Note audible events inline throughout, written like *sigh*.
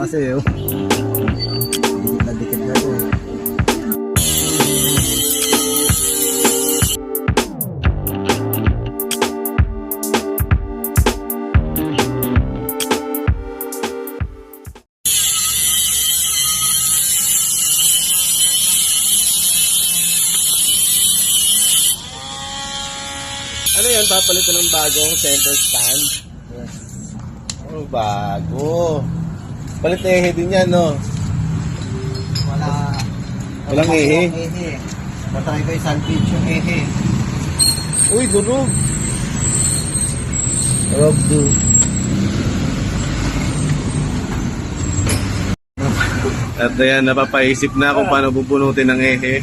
kasi oh. Dikit na dikit na to. Ano yan? Papalitan ng bagong center stand? Yes. Oh, bago. Palit na ehe din yan, no? Wala. Walang wala ehe? ehe. Natry ko yung salvage yung ehe. Uy, durog. Rob do. At ayan, napapaisip na kung paano bubunutin ng ehe.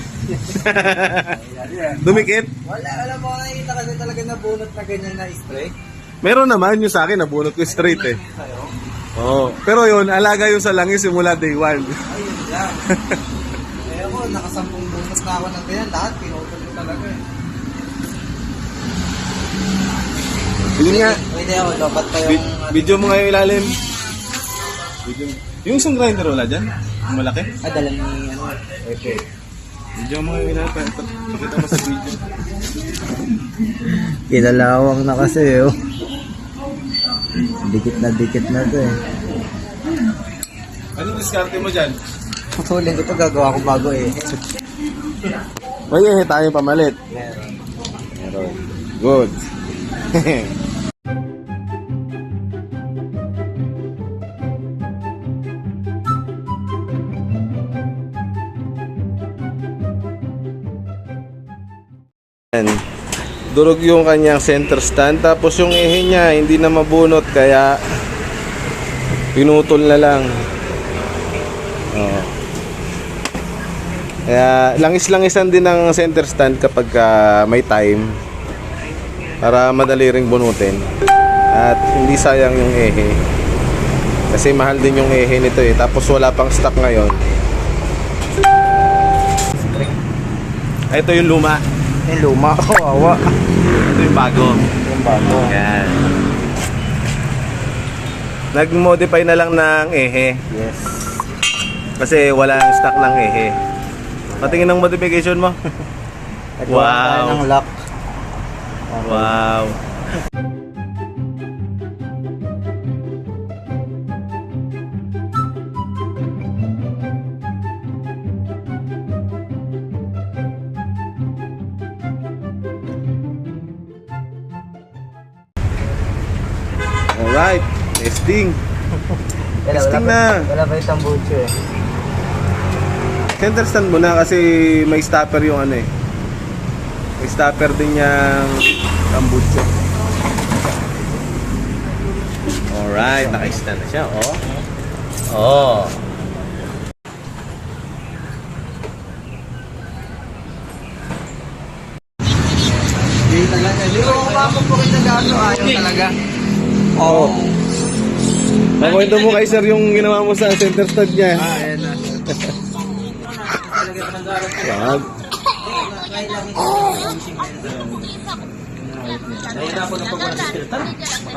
*laughs* Dumikit? Wala, alam mo, nakikita kasi talaga na bunot na ganyan na straight. Meron naman yung sa akin, nabunot ko straight eh. Oo. Pero yun, alaga yung sa langis simula day one. Ayun lang. *laughs* eh ako, nakasampung bunot na ako ng ganyan. Lahat, pinutol ko talaga eh. Yun nga, Pwede ako, dapat pa yung... vi- video mo nga yung ilalim. Video Yung isang grinder wala dyan? Yung malaki? Ah, dala ni, ano, Epe. Video mo yung ilalim. Pa- pa- Pakita mo sa video. Kilalawang na kasi oh. Dikit na dikit na to eh. Ano diskarte mo dyan? Putulin ko to gagawa ko bago eh. May ehe tayo pamalit. Meron. Meron. Good. *laughs* Yan. Durog yung kanyang center stand tapos yung ehe niya hindi na mabunot kaya pinutol na lang. Oh. Kaya langis-langisan din ng center stand kapag ah, may time para madali ring bunutin. At hindi sayang yung ehe. Kasi mahal din yung ehe nito eh. Tapos wala pang stock ngayon. Ito yung luma. Eh, luma. *laughs* Kawawa. Ito yung bago. Yung bago. Yan. Nag-modify na lang ng ehe. Yes. Kasi wala ang stock ng ehe. Patingin ng modification mo. *laughs* Wow. ng lock. Wow. Alright, testing. Testing pa- na. Wala pa yung tambucho eh. Center stand mo na kasi may stopper yung ano eh. May stopper din yung tambucho. Alright, naka-stand na siya, oh. Oh. Hindi talaga. Hindi ko kumapag po na gato. Ayaw talaga. Oo. Nakwento mo kay sir yung ginawa mo sa center stand niya. Ah, ayan na. Wag.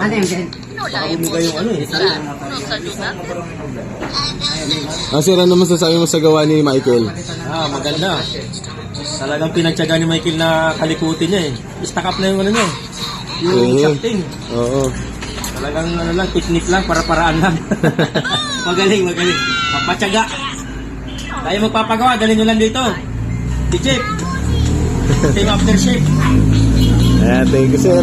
Ano yun, Jen? Ah, sir, ano masasabi mo sa gawa ni Michael? Ah, maganda. Talagang pinagtyaga ni Michael na kalikutin niya eh. Stack up na yung ano niya eh. Yung Oo. shafting. Oo. Talagang ano lang, technique lang, para-paraan lang. *laughs* magaling, magaling. Mapatyaga. Tayo magpapagawa, dalhin nyo lang dito. Si Chip. Team after shape. Ayan, thank you, sir.